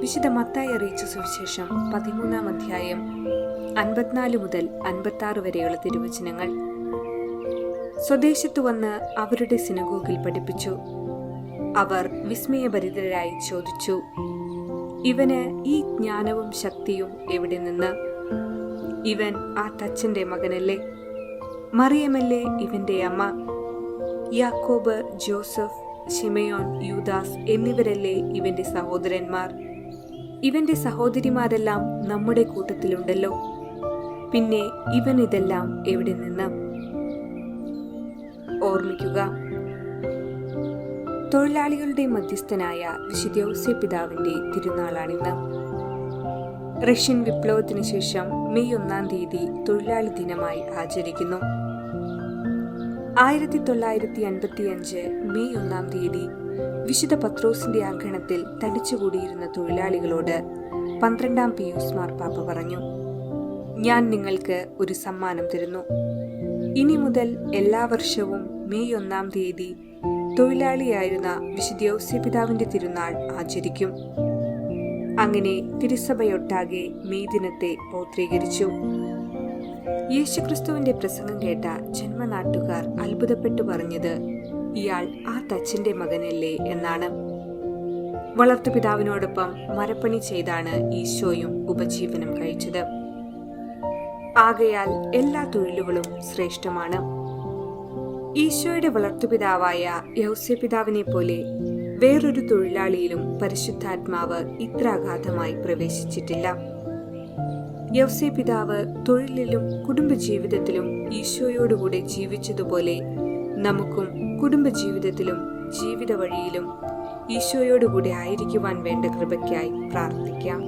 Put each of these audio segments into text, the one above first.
വിശുദ്ധ മത്തായി അറിയിച്ച സുവിശേഷം പതിമൂന്നാം അധ്യായം അൻപത്തിനാല് മുതൽ അൻപത്തി വരെയുള്ള തിരുവചനങ്ങൾ. സ്വദേശത്ത് വന്ന് അവരുടെ സിനഗോഗിൽ പഠിപ്പിച്ചു. അവർ വിസ്മയഭരിതരായി ചോദിച്ചു ഇവന് ഈ ജ്ഞാനവും ശക്തിയും എവിടെ നിന്ന്? ഇവൻ ആ തച്ചന്റെ മകനല്ലേ? മറിയമല്ലേ ഇവന്റെ അമ്മ? യാക്കോബ് ജോസഫ് ഷിമയോൻ യൂദാസ് എന്നിവരല്ലേ ഇവന്റെ സഹോദരന്മാർ? ഇവന്റെ സഹോദരിമാരെല്ലാം നമ്മുടെ കൂട്ടത്തിലുണ്ടല്ലോ. പിന്നെ ഇവൻ ഇതെല്ലാം എവിടെ നിന്ന്? ഓർമ്മിക്കുക. തൊഴിലാളികളുടെ മധ്യസ്ഥനായ വിശുദ്ധ പിതാവിന്റെ തിരുനാളാണിന്ന്. റഷ്യൻ വിപ്ലവത്തിന് ശേഷം മെയ് ഒന്നാം തീയതി തൊഴിലാളി ദിനമായി ആചരിക്കുന്നു. ആയിരത്തി തൊള്ളായിരത്തി അൻപത്തി അഞ്ച് മെയ് ഒന്നാം തീയതി വിശുദ്ധ പത്രോസിന്റെ ആഗ്രഹത്തിൽ തടിച്ചുകൂടിയിരുന്ന തൊഴിലാളികളോട് പന്ത്രണ്ടാം പിയൂസ് മാർപ്പാപ്പ പറഞ്ഞു ഞാൻ നിങ്ങൾക്ക് ഒരു സമ്മാനം തരുന്നു. ഇനി മുതൽ എല്ലാ വർഷവും മെയ് ഒന്നാം തീയതി തൊഴിലാളിയായിരുന്ന വിശുദ്ധ പിതാവിന്റെ തിരുനാൾ ആചരിക്കും. അങ്ങനെ തിരുസഭയൊട്ടാകെ മെയ് ദിനത്തെ പൗത്രീകരിച്ചു. യേശുക്രിസ്തുവിന്റെ പ്രസംഗം കേട്ട ജന്മനാട്ടുകാർ അത്ഭുതപ്പെട്ടു പറഞ്ഞത് ഇയാൾ ആ തച്ചന്റെ മകനല്ലേ എന്നാണ്. വളർത്തുപിതാവിനോടൊപ്പം മരപ്പണി ചെയ്താണ് ഈശോയും ഉപജീവനം കഴിച്ചത്. ആകയാൽ എല്ലാ തൊഴിലുകളും ശ്രേഷ്ഠമാണ്. ഈശോയുടെ വളർത്തുപിതാവായ യൗസ്യപിതാവിനെ പോലെ വേറൊരു തൊഴിലാളിയിലും പരിശുദ്ധാത്മാവ് ഇത്ര അഗാധമായി പ്രവേശിച്ചിട്ടില്ല. യൗസ്യ പിതാവ് തൊഴിലിലും കുടുംബജീവിതത്തിലും ഈശോയോടുകൂടെ ജീവിച്ചതുപോലെ നമുക്കും കുടുംബജീവിതത്തിലും ജീവിത വഴിയിലും ഈശോയോടുകൂടെ ആയിരിക്കുവാൻ വേണ്ട കൃപയ്ക്കായി പ്രാർത്ഥിക്കാം.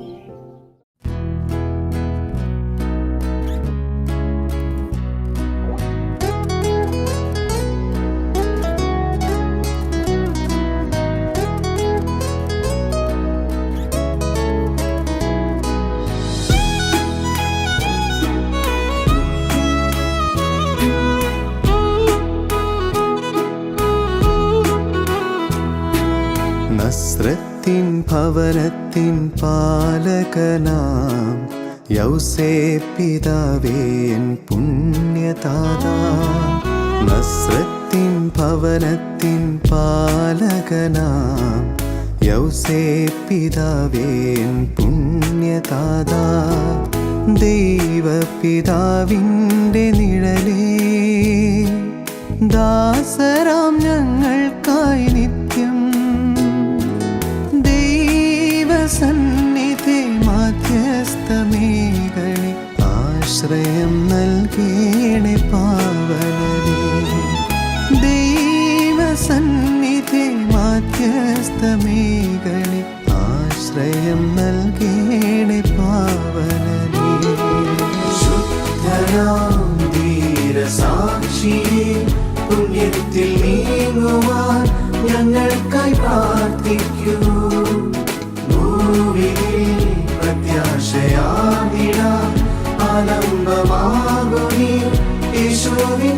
നസ്രത്തിൻ ഭവനത്തിൻ പാലകനാം. യൗസേ പിതാവേൻ പുണ്യതാതാ നസ്രത്തിൻ ഭവനത്തിൻ പാലകനാം. യൗസേ പിതാവേൻ പുണ്യതാതാ ദൈവപിതാവിന്റെ നിഴലേ. ദാസരാം മാധ്യസ്ഥമേകളെ ആശ്രയം നൽകേണി പാവനേ ശുദ്ധനാം ധീരസാക്ഷിയെ പുണ്യത്തിൽ നീങ്ങുവാൻ ഞങ്ങൾക്കായി പ്രാർത്ഥിക്കൂ. ഭൂവിൽ പ്രത്യാശയാവിടാം ആലംബമാകുനി യേശുവിൻ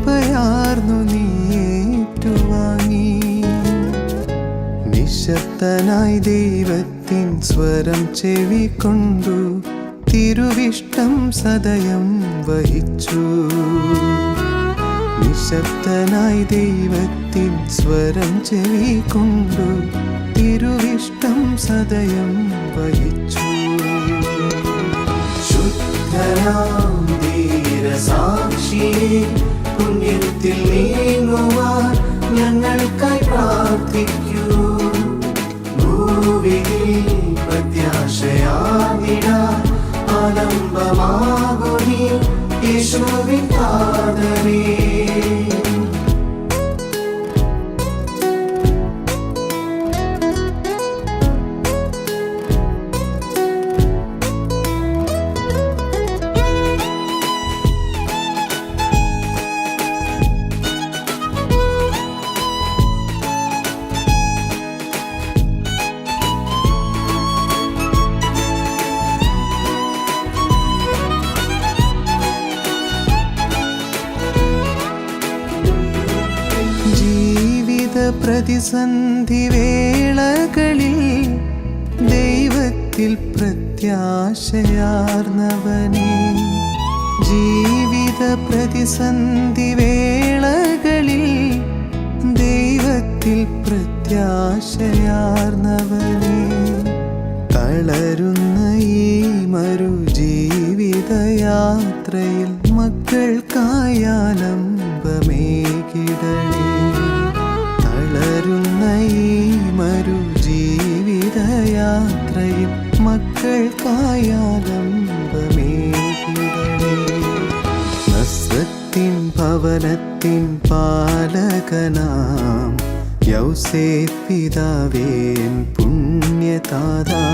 കൃപയാർന്നു നീറ്റുവാങ്ങി. നിശബ്ദനായി ദൈവത്തിൻ സ്വരം ചെവിക്കൊണ്ടു തിരുവിഷ്ടം സദയം വഹിച്ചു. നിശബ്ദനായി ദൈവത്തിൻ സ്വരം ചെവിക്കൊണ്ടു തിരുവിഷ്ടം സദയം വഹിച്ചു. ശുദ്ധനാം ധീരസാക്ഷിയെ പുണ്യത്തിൽ നീങ്ങുവാൻ ഞങ്ങൾക്കായി പ്രാർത്ഥിക്കൂ. ഭൂവിധി പ്രത്യാശയാവിടാൻ നിട യേശുവിൻ പ്രതിസന്ധി വേളകളിൽ ദൈവത്തിൽ പ്രത്യാശയാർന്നവനെ. ജീവിത പ്രതിസന്ധിവേളകളിൽ ദൈവത്തിൽ പ്രത്യാശയാർന്നവനെ. തളരുന്ന ഈ മരു ജീവിതയാത്രയിൽ തളരുന്ന മരു ജീവിതയാത്രയും മക്കൾക്കായാലംബമേകിടണേ. നസ്രത്തിൻ ഭവനത്തിൻ പാലകനാം യൗസേ പിതാവേൻ പുണ്യതാതാ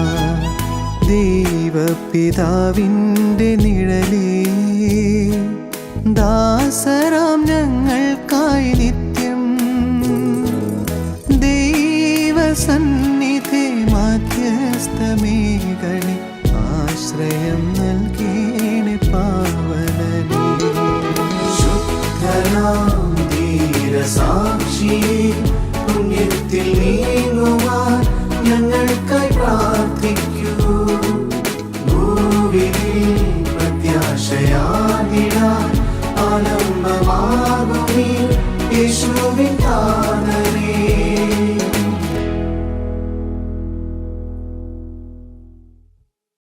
ദൈവപിതാവിന്റെ നിഴലേ. ദാസരാം ഞങ്ങൾക്കായി ദൈവസന്നിധി മാധ്യസ്ഥമേകളി ആശ്രയം നൽകേണ പാവനനേ ശുദ്ധനാം ധീരസാക്ഷി പുണ്യത്തിൽ നീങ്ങുവാൻ ഞങ്ങൾക്കായി പ്രാർത്ഥിക്കൂ. ഭൂവിൽ